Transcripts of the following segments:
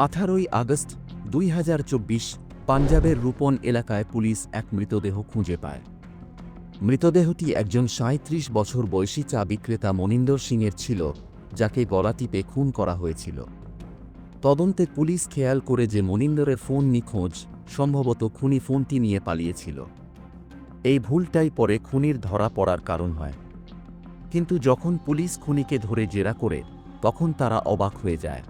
আঠারোই আগস্ট দুই হাজার চব্বিশ পাঞ্জাবের রূপন এলাকায় পুলিশ এক মৃতদেহ খুঁজে পায়। মৃতদেহটি একজন সাঁত্রিশ বছর বয়সী চা বিক্রেতা মনিন্দর সিংয়ের ছিল, যাকে গলা টিপে খুন করা হয়েছিল। তদন্তে পুলিশ খেয়াল করে যে মনিন্দরের ফোন নিখোঁজ, সম্ভবত খুনি ফোনটি নিয়ে পালিয়েছিল। এই ভুলটাই পরে খুনির ধরা পড়ার কারণ হয়। কিন্তু যখন পুলিশ খুনিকে ধরে জেরা করে, তখন তারা অবাক হয়ে যায়।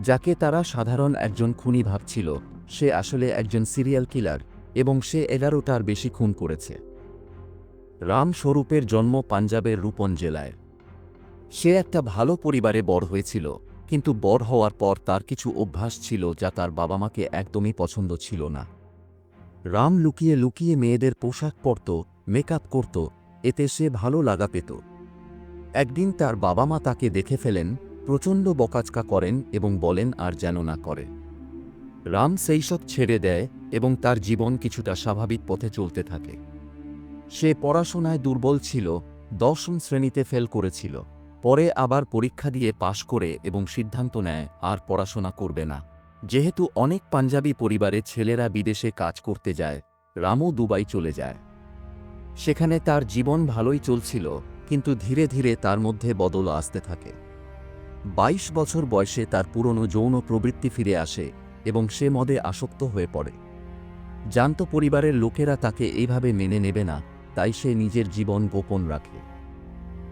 যাকে তারা সাধারণ একজন খুনি ভাবছিল, সে আসলে একজন সিরিয়াল কিলার, এবং সে এগারোটার বেশি খুন করেছে। রাম স্বরূপের জন্ম পাঞ্জাবের রূপন জেলায়। সে একটা ভালো পরিবারে বড় হয়েছিল, কিন্তু বড় হওয়ার পর তার কিছু অভ্যাস ছিল যা তার বাবা মাকে একদমই পছন্দ ছিল না। রাম লুকিয়ে লুকিয়ে মেয়েদের পোশাক পরত, মেকআপ করত, এতে সে ভালো লাগা পেত। একদিন তার বাবা মা তাকে দেখে ফেলেন প্রচণ্ড বকাচকা করেন এবং বলেন আর যেন না করে। রাম সেই সব ছেড়ে দেয় এবং তার জীবন কিছুটা স্বাভাবিক পথে চলতে থাকে। সে পড়াশোনায় দুর্বল ছিল, দশম শ্রেণীতে ফেল করেছিল, পরে আবার পরীক্ষা দিয়ে পাশ করে এবং সিদ্ধান্ত নেয়, আর পড়াশোনা করবে না। যেহেতু অনেক পাঞ্জাবি পরিবারে ছেলেরা বিদেশে কাজ করতে যায়, রামও দুবাই চলে যায়। সেখানে তার জীবন ভালোই চলছিল, কিন্তু ধীরে ধীরে তার মধ্যে বদল আসতে থাকে। বাইশ বছর বয়সে তার পুরনো যৌন প্রবৃত্তি ফিরে আসে এবং সে মদে আসক্ত হয়ে পড়ে। জানত পরিবারের লোকেরা তাকে এইভাবে মেনে নেবে না, তাই সে নিজের জীবন গোপন রাখে।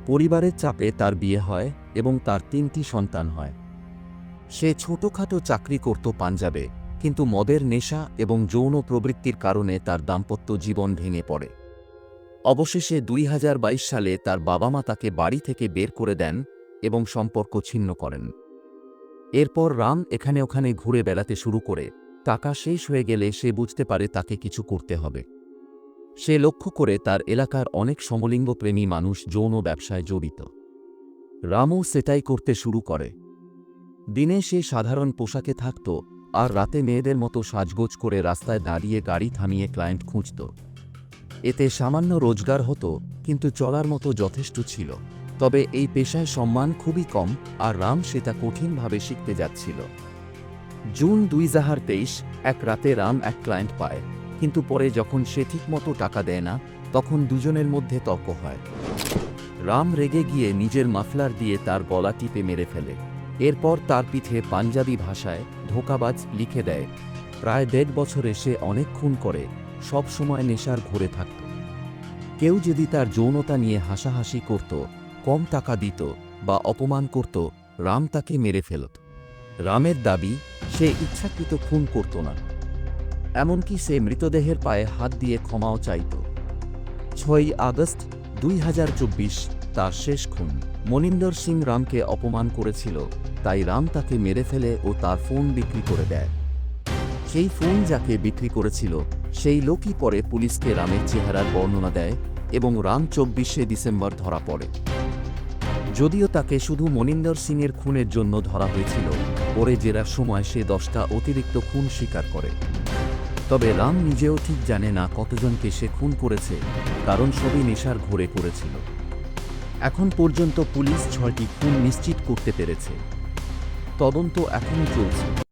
পরিবারের চাপে তার বিয়ে হয় এবং তার তিনটি সন্তান হয়। সে ছোটখাটো চাকরি করত পাঞ্জাবে, কিন্তু মদের নেশা এবং যৌন প্রবৃত্তির কারণে তার দাম্পত্য জীবন ভেঙে পড়ে। অবশেষে দুই হাজার বাইশ সালে তার বাবা মা তাকে বাড়ি থেকে বের করে দেন এবং সম্পর্ক ছিন্ন করেন। এরপর রাম এখানে ওখানে ঘুরে বেড়াতে শুরু করে, টাকা শেষ হয়ে গেলে সে বুঝতে পারে তাকে কিছু করতে হবে। সে লক্ষ্য করে তার এলাকার অনেক সমলিঙ্গপ্রেমী মানুষ যৌন ব্যবসায় জড়িত। রামও সেটাই করতে শুরু করে। দিনে সে সাধারণ পোশাকে থাকত আর রাতে মেয়েদের মতো সাজগোজ করে রাস্তায় দাঁড়িয়ে গাড়ি থামিয়ে ক্লায়েন্ট খুঁজত। এতে সামান্য রোজগার হতো, কিন্তু চলার মতো যথেষ্ট ছিল। তবে এই পেশায় সম্মান খুবই কম আর রাম সেটা কঠিনভাবে শিখতে যাচ্ছিল। জুন দুই জাহার তেইশ, এক রাতে রাম এক ক্লায়েন্ট পায়, কিন্তু পরে যখন সে ঠিকমতো টাকা দেয় না, তখন দুজনের মধ্যে তর্ক হয়। রাম রেগে গিয়ে নিজের মাফলার দিয়ে তার গলা টিপে মেরে ফেলে। এরপর তার পিঠে পাঞ্জাবি ভাষায় ধোকাবাজ লিখে দেয়, প্রায় দেড় বছরে সে অনেক খুন করে সব সময় নেশার ঘুরে থাকত। কেউ যদি তার যৌনতা নিয়ে হাসাহাসি করত কম টাকা দিত বা অপমান করত, রাম তাকে মেরে ফেলত। রামের দাবি, সে ইচ্ছাকৃত খুন করত না। এমনকি সে মৃতদেহের পায়ে হাত দিয়ে ক্ষমাও চাইত। ছয়ই আগস্ট দুই হাজার চব্বিশ, তার শেষ খুন। মনিন্দর সিং রামকে অপমান করেছিল, তাই রাম তাকে মেরে ফেলে ও তার ফোন বিক্রি করে দেয়। সেই ফোন যাকে বিক্রি করেছিল, সেই লোকই পরে পুলিশকে রামের চেহারার বর্ণনা দেয় এবং রাম চব্বিশে ডিসেম্বর ধরা পড়ে। যদিও তাকে শুধু মনিন্দর সিংয়ের খুনের জন্য ধরা হয়েছিল, পরে জেরার সময় সে দশটা অতিরিক্ত খুন স্বীকার করে। তবে রাম নিজেও ঠিক জানে না কতজনকে সে খুন করেছে, কারণ সবই নেশার ঘোরে করেছিল এখন পর্যন্ত পুলিশ ছয়টি খুন নিশ্চিত করতে পেরেছে। তদন্ত এখনও চলছে।